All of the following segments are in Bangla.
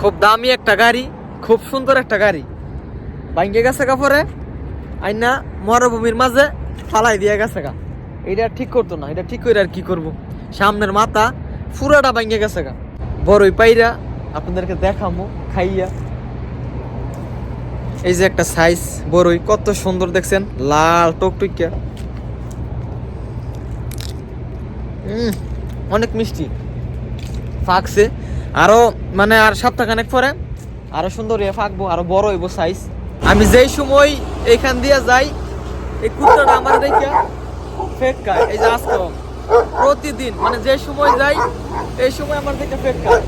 খুব দামি একটা গাড়ি, খুব সুন্দর একটা গাড়ি। ভাঙ্গে গেছে কাপড়ে আইনা মরুভূমির মাঝে ফালাই দিয়ে গেছে গা। এটা ঠিক করতো না এটা ঠিক করে আর কি করব? সামনের মাথা পুরাটা ভাঙ্গে গেছে গা। বড়ই পাইরা আপনাদেরকে দেখামো, খাইয়া। এই যে একটা সাইজ বড়ই কত সুন্দর দেখছেন, লাল টকটকিয়া। অনেক মিষ্টি। ফাঁকছে। আরও মানে আর সপ্তাহখানেক পরে আরও সুন্দর ইয়ে ফাঁকবো, আরও বড় হইব সাইজ আমি যেই সময় এইখান দিয়ে যাই, এই কুত্তাটা আমার দেখে ফেক খায় এই যে আজকে প্রতিদিন মানে যে সময় যাই, এই সময় আমার দেখে ফেক। খায়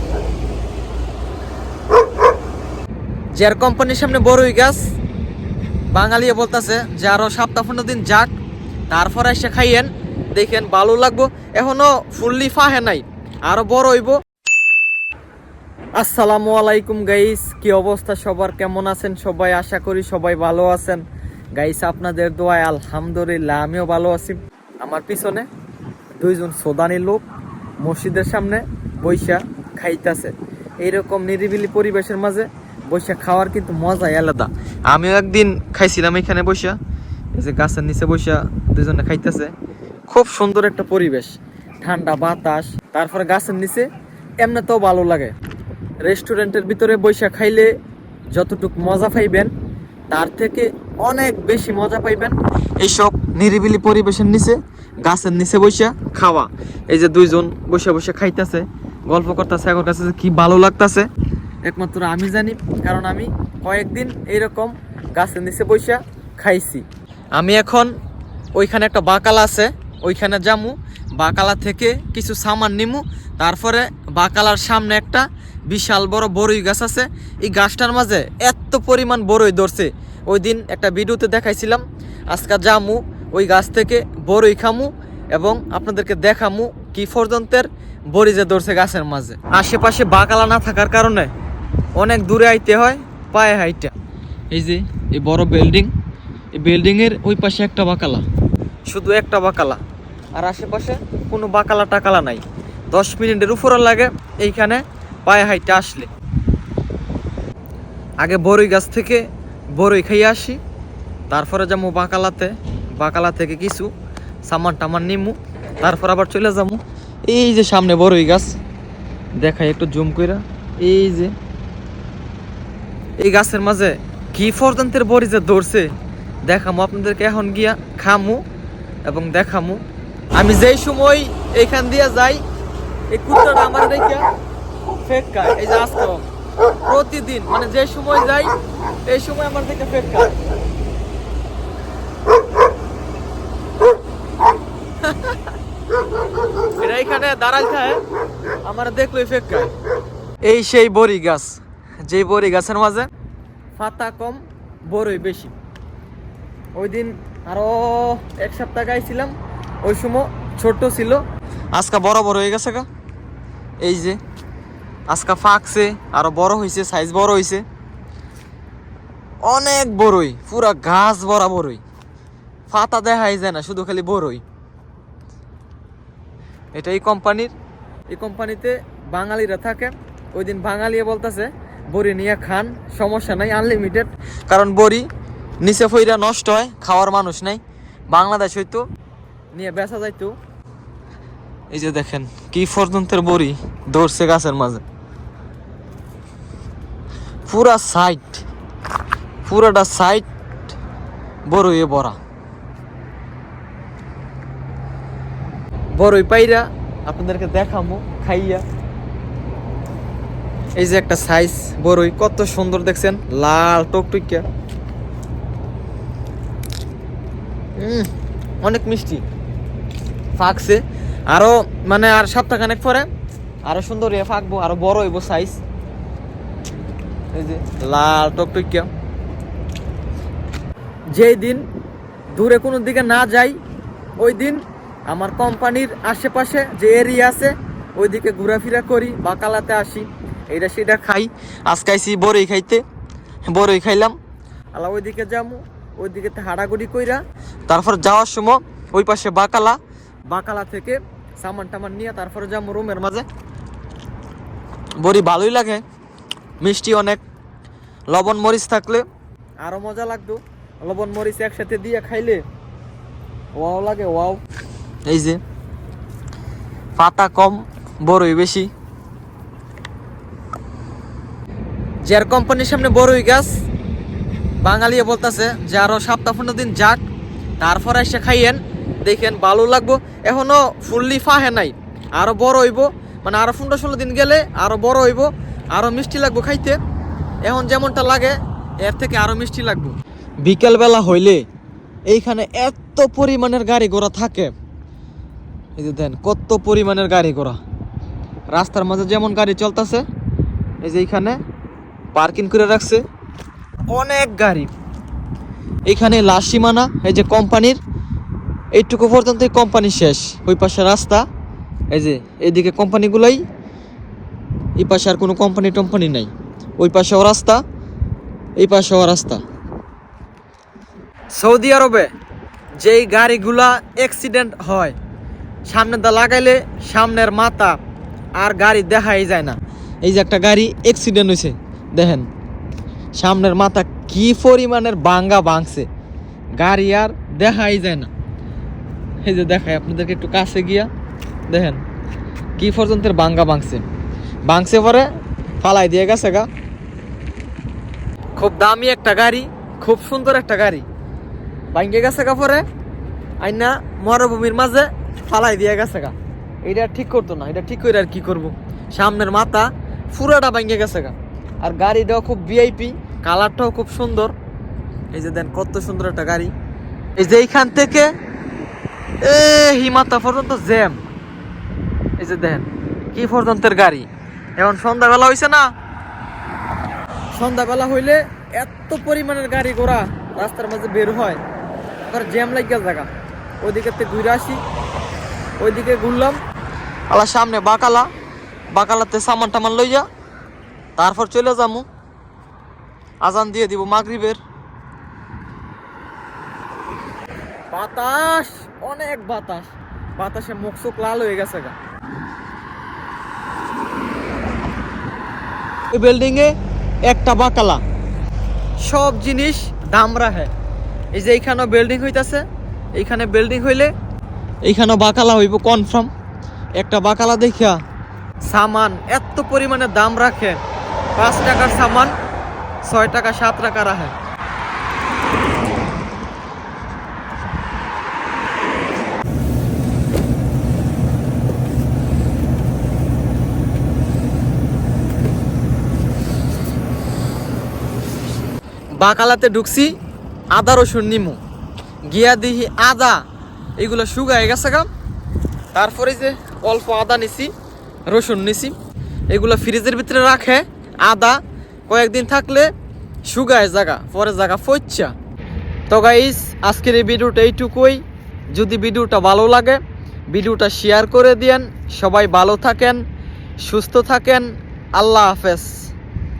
কোম্পানির সামনে বড়ই গাছ বলতেছে যে আরও সপ্তাহ পনেরো দিন যাক, তারপরে এসে খাইয়েন, দেখেন ভালো লাগবো। এখনও ফুললি ফাহে নাই, আরও বড় হইব। আসসালামু আলাইকুম গাইস কি অবস্থা সবার? কেমন আছেন সবাই? আশা করি সবাই ভালো আছেন। গাইস আপনাদের দোয়ায় আলহামদুলিল্লাহ, আমিও ভালো আছি। আমার পিছনে দুইজন সোদানি লোক মসজিদের সামনে বৈশা খাইতেছে। এইরকম নিরিবিলি পরিবেশের মাঝে বৈশা খাওয়ার কিন্তু মজাই আলাদা। আমিও একদিন খাইছিলাম এখানে বৈশা এই যে গাছের নিচে বৈশা দুজনে খাইতেছে। খুব সুন্দর একটা পরিবেশ। ঠান্ডা বাতাস, তারপরে গাছের নিচে এমনিতেও ভালো লাগে। রেস্টুরেন্টের ভিতরে বৈশা খাইলে যতটুকু মজা পাইবেন, তার থেকে অনেক বেশি মজা পাইবেন। এইসব নিরিবিলি পরিবেশের নিচে, গাছের নিচে বৈশা খাওয়া। এই যে দুইজন বসে বসে খাইতেছে, গল্প করতেছে, এখন কাছে কি ভালো লাগতেছে। একমাত্র আমি জানি, কারণ আমি কয়েকদিন এইরকম গাছের নিচে বৈশা খাইছি। আমি এখন ওইখানে একটা বাকালা আছে, ওইখানে যামু। বাকালা থেকে কিছু সামান নিমু, তারপরে বাকালার সামনে একটা বিশাল বড় বড়ই গাছ আছে। এই গাছটার মাঝে এত পরিমাণ বড়ই ধরছে। ওই দিন একটা ভিডিওতে দেখাইছিলাম, আজকে যামু, ওই গাছ থেকে বড়ই খামু এবং আপনাদেরকে দেখামু কি পর্যন্তের বড়ি যে ধরছে গাছের মাঝে। আশেপাশে বাকালা না থাকার কারণে অনেক দূরে আইতে হয়, পায়ে হাইটা। এই যে, এই বড় বিল্ডিং, এই বিল্ডিং এর ওই পাশে একটা বাকালা শুধু একটা বাকালা আর আশেপাশে কোনো বাকালা টাকালা নাই। দশ মিনিটের উপরে লাগে, এইখানে পায়ে হাইটে আসলে। আগে বড়ই গাছ থেকে বড়ই খাইয়ে আসি, তারপরে যাব বাকালাতে, বাকালা থেকে কিছু সামান টামান নিমু, তারপর আবার চলে যাব এই যে সামনে বড়ই গাছ, দেখাই একটু জুম কইরা। এই যে, এই গাছের মাঝে কি পর্যন্তের বড়ি যে ধরছে, দেখামু আপনাদেরকে। এখন গিয়া খামু এবং দেখামু। আমি যেই সময় এইখান দিয়ে যাই, এই কুত্তাটা আমার দেখে ফেক এই যে আজকে প্রতিদিন মানে যে সময় যাই, এই সময় আমার দেখে ফেক এখানে দাঁড়াই খায়, আমার দেখলোই ফেক এই সেই বড়ি গাছ যে বড়ি গাছের মাঝে পাতা কম, বড়ই বেশি। ওই দিন আরও এক সপ্তাহ গাইছিলাম, ওই সময় ছোট ছিল। আজকে বড় বড় হয়ে গেছে গা। এই যে আজকা ফাঁকছে, আরও বড় হয়েছে সাইজ বড় হয়েছে অনেক বড়ই, পুরা গাছ ভরা বড়ই। ফাতা দেখাই যায় না, শুধু খালি বড়ই। এটা এই কোম্পানির, এই কোম্পানিতে বাঙালিরা থাকে। ওই দিন বাঙালিয়ে বলতেছে, বড়ি নিয়ে খান, সমস্যা নাই আনলিমিটেড কারণ বড়ি নিচে ফইরা নষ্ট হয়, খাওয়ার মানুষ নাই। বাংলাদেশ হইতো, নিয়ে বেচা যাইতো। এই যে দেখেন, কি পর্যন্তের বড়ি ধরছে গাছের মাঝে। পুরা সাইট, পুরাটা সাইড বড়ই ভরা। বড়ই পাইরা আপনাদেরকে দেখামো, খাইয়া। এই যে একটা সাইজ বড়ই, কত সুন্দর দেখছেন, লাল টকটকিয়া। অনেক মিষ্টি। ফাঁকছে। আরও মানে আর সপ্তাহখানেক পরে আরও সুন্দর ইয়ে ফাঁকবো, আরও বড় হইব সাইজ এই যে লাল টকটকিয়া। যেই দিন দূরে কোনো দিকে না যাই, ওই দিন আমার কোম্পানির আশেপাশে যে এরিয়া আছে, ওইদিকে ঘোরাফেরা করি, বাকালাতে আসি। এইটা সেটা খাই। আজকে আইসি বড়ই খাইতে বড়ই খাইলাম। আলা ওইদিকে যামু, ওইদিকে হাড়াগুড়ি কইরা, তারপর যাওয়ার সময় ওই পাশে বাকালা বাকালা থেকে সামান টামান নিয়ে তারপরে যাব রুমের মাঝে। বড়ি ভালোই লাগে, মিষ্টি অনেক, লবণ মরিচ থাকলে আরও মজা লাগতো। লবণ মরিচ একসাথে দিয়ে খাইলে ওয়াও লাগে, ওয়াও। এই যে পাতা কম, বড়ই বেশি। যার কোম্পানির সামনে বড়ই গাছ, বাঙালিয়ে বলতেছে যে আরও সপ্তাহ পনেরো দিন যাক, তারপরে এসে খাইয়েন। দেখেন ভালো লাগবো। এখনও ফুললি ফাহে নাই। আরও বড় হইব। মানে আরও পনেরো ষোলো দিন গেলে আরও বড় হইব। আরও মিষ্টি লাগবো খাইতে। এখন যেমনটা লাগে, এর থেকে আরও মিষ্টি লাগবো। বিকেলবেলা হইলে এইখানে এত পরিমাণের গাড়ি ঘোড়া থাকে। এই যে দেন, কত পরিমাণের গাড়ি ঘোড়া। রাস্তার মাঝে যেমন গাড়ি চলতেছে, এই যে এইখানে পার্কিং করে রাখছে। অনেক গাড়ি। এখানে লাশ সীমানা, এই যে কোম্পানির এইটুকু পর্যন্ত কোম্পানি শেষ। ওই পাশে রাস্তা, এই যে এইদিকে কোম্পানিগুলাই এই পাশে আর কোনো কোম্পানি টম্পানি নাই। ওই পাশেও রাস্তা, এই পাশেও রাস্তা। সৌদি আরবে যেই গাড়িগুলা অ্যাক্সিডেন্ট হয়, সামনে দা লাগাইলে সামনের মাথা আর গাড়ি দেখাই যায় না। এই যে একটা গাড়ি অ্যাক্সিডেন্ট হয়েছে দেখেন। সামনের মাথা কি পরিমাণের বাঙ্গা ভাঙছে, গাড়ি আর দেখাই যায় না। এই যে দেখাই, আপনাদেরকে একটু কাছে গিয়া দেখেন, কি পর্যন্তের বাঙ্গা ভাঙছে। ভাঙছে পরে ফালাই দিয়ে গেছে গা। খুব দামি একটা গাড়ি, খুব সুন্দর একটা গাড়ি। ভাঙ্গে গেছে গা পরে, আইনা মরুভূমির মাঝে ফালাই দিয়ে গেছে গা। এটা ঠিক করতো না, এটা ঠিক করে আর কি করব? সামনের মাথা পুরাটা ভাঙ্গে গেছে গা। আর গাড়িটাও খুব ভিআইপি কালারটাও খুব সুন্দর। এই যে দেন, কত সুন্দর একটা গাড়ি। এই যে এইখান থেকে এ, হিমাতা পর্যন্ত জ্যাম। এই যে দেন কি পর্যন্তের গাড়ি। এখন সন্ধ্যাবেলা হয়েছে না? সন্ধ্যাবেলা হইলে এত পরিমাণের গাড়ি ঘোড়া রাস্তার মাঝে বের হয়। আবার জ্যাম লাগিয়া জায়গা ওইদিকে ঘুরে আসি, ওইদিকে ঘুরলাম। আলা সামনে বাকালা, বাকালাতে সামান টামান লইয়া তারপর চলে যামু। আজান দিয়ে দিব মাগরিবের। বাতাস! অনেক বাতাস। বাতাসে মুখ চোখ লাল হয়ে গেছে গা। এই বিল্ডিং এ একটা বাকালা। সব জিনিস দাম রাখে। এই যে এইখানেও বিল্ডিং হইতাছে এইখানে বিল্ডিং হইলে এইখানেও বাকালা হইব কনফার্ম একটা বাকালা দেখিয়া সামান এত পরিমাণে দাম রাখে। পাঁচ টাকার সামান ছয় টাকা সাত টাকা রাখে। বাকালাতে ঢুকছি, আদা, রসুন, নিমু। গিয়া দিহি আদা, এগুলো শুকায় গেছে গা। তারপরে যে অল্প আদা নিছি, রসুন নিছি, এগুলো ফ্রিজের ভিতরে রাখে, আদা, কয়েকদিন থাকলে শুকায় জায়গা, পরে জায়গা ফচ্চা তো গাইস আজকের এই ভিডিওটা এইটুকুই। যদি ভিডিওটা ভালো লাগে, ভিডিওটা শেয়ার করে দিয়েন। সবাই ভালো থাকেন, সুস্থ থাকেন। আল্লাহ হাফেজ।